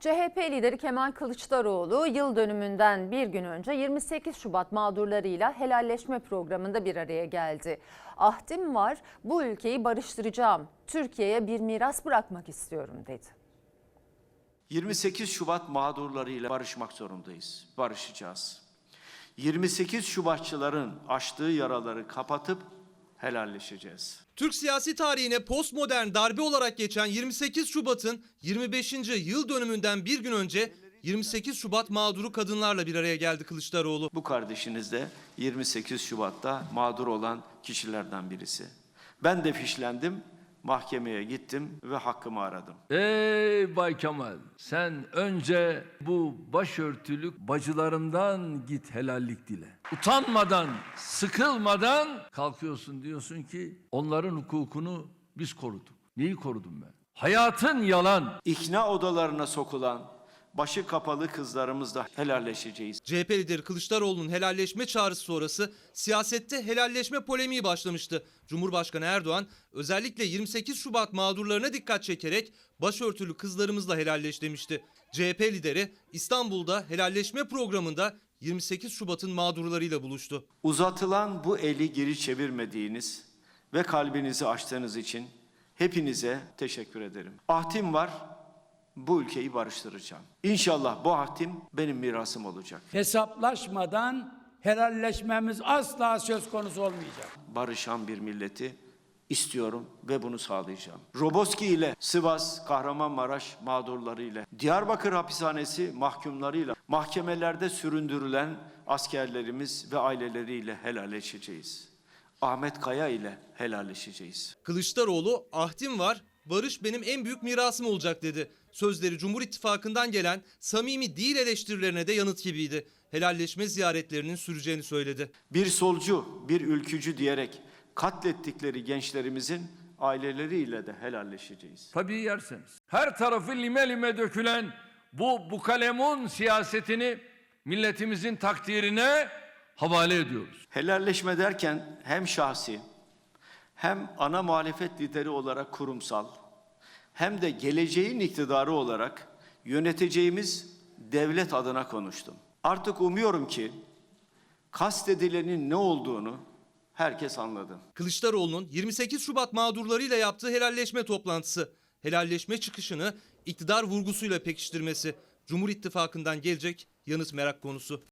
CHP lideri Kemal Kılıçdaroğlu yıl dönümünden bir gün önce 28 Şubat mağdurlarıyla helalleşme programında bir araya geldi. Ahdim var, bu ülkeyi barıştıracağım, Türkiye'ye bir miras bırakmak istiyorum dedi. 28 Şubat mağdurlarıyla barışmak zorundayız. Barışacağız. 28 Şubatçıların açtığı yaraları kapatıp helalleşeceğiz. Türk siyasi tarihine postmodern darbe olarak geçen 28 Şubat'ın 25. yıl dönümünden bir gün önce 28 Şubat mağduru kadınlarla bir araya geldi Kılıçdaroğlu. Bu kardeşiniz de 28 Şubat'ta mağdur olan kişilerden birisi. Ben de fişlendim, mahkemeye gittim ve hakkımı aradım. Ey Bay Kemal sen önce bu başörtülük bacılarından git helallik dile. Utanmadan, sıkılmadan kalkıyorsun diyorsun ki onların hukukunu biz koruduk. Neyi korudum ben? Hayatın yalan. İkna odalarına sokulan başı kapalı kızlarımızla helalleşeceğiz. CHP lideri Kılıçdaroğlu'nun helalleşme çağrısı sonrası siyasette helalleşme polemiği başlamıştı. Cumhurbaşkanı Erdoğan özellikle 28 Şubat mağdurlarına dikkat çekerek başörtülü kızlarımızla helalleş demişti. CHP lideri İstanbul'da helalleşme programında 28 Şubat'ın mağdurlarıyla buluştu. Uzatılan bu eli geri çevirmediğiniz ve kalbinizi açtığınız için hepinize teşekkür ederim. Ahdim var, bu ülkeyi barıştıracağım. İnşallah bu ahdim benim mirasım olacak. hesaplaşmadan helalleşmemiz asla söz konusu olmayacak. Barışan bir milleti istiyorum ve bunu sağlayacağım. Roboski ile Sivas, Kahramanmaraş mağdurlarıyla, Diyarbakır hapishanesi mahkumlarıyla, mahkemelerde süründürülen askerlerimiz ve aileleriyle helalleşeceğiz. Ahmet Kaya ile helalleşeceğiz. Kılıçdaroğlu ahdim var, barış benim en büyük mirasım olacak dedi. Sözleri Cumhur İttifakı'ndan gelen samimi değil eleştirilerine de yanıt gibiydi. Helalleşme ziyaretlerinin süreceğini söyledi. Bir solcu, bir ülkücü diyerek katlettikleri gençlerimizin aileleriyle de helalleşeceğiz. Tabii yerseniz. Her tarafı lime lime dökülen bu bukalemun siyasetini milletimizin takdirine havale ediyoruz. Helalleşme derken hem şahsi hem ana muhalefet lideri olarak kurumsal hem de geleceğin iktidarı olarak yöneteceğimiz devlet adına konuştum. Artık umuyorum ki kastedilenin ne olduğunu herkes anladı. Kılıçdaroğlu'nun 28 Şubat mağdurlarıyla yaptığı helalleşme toplantısı. Helalleşme çıkışını iktidar vurgusuyla pekiştirmesi. Cumhur İttifakı'ndan gelecek yanıt merak konusu.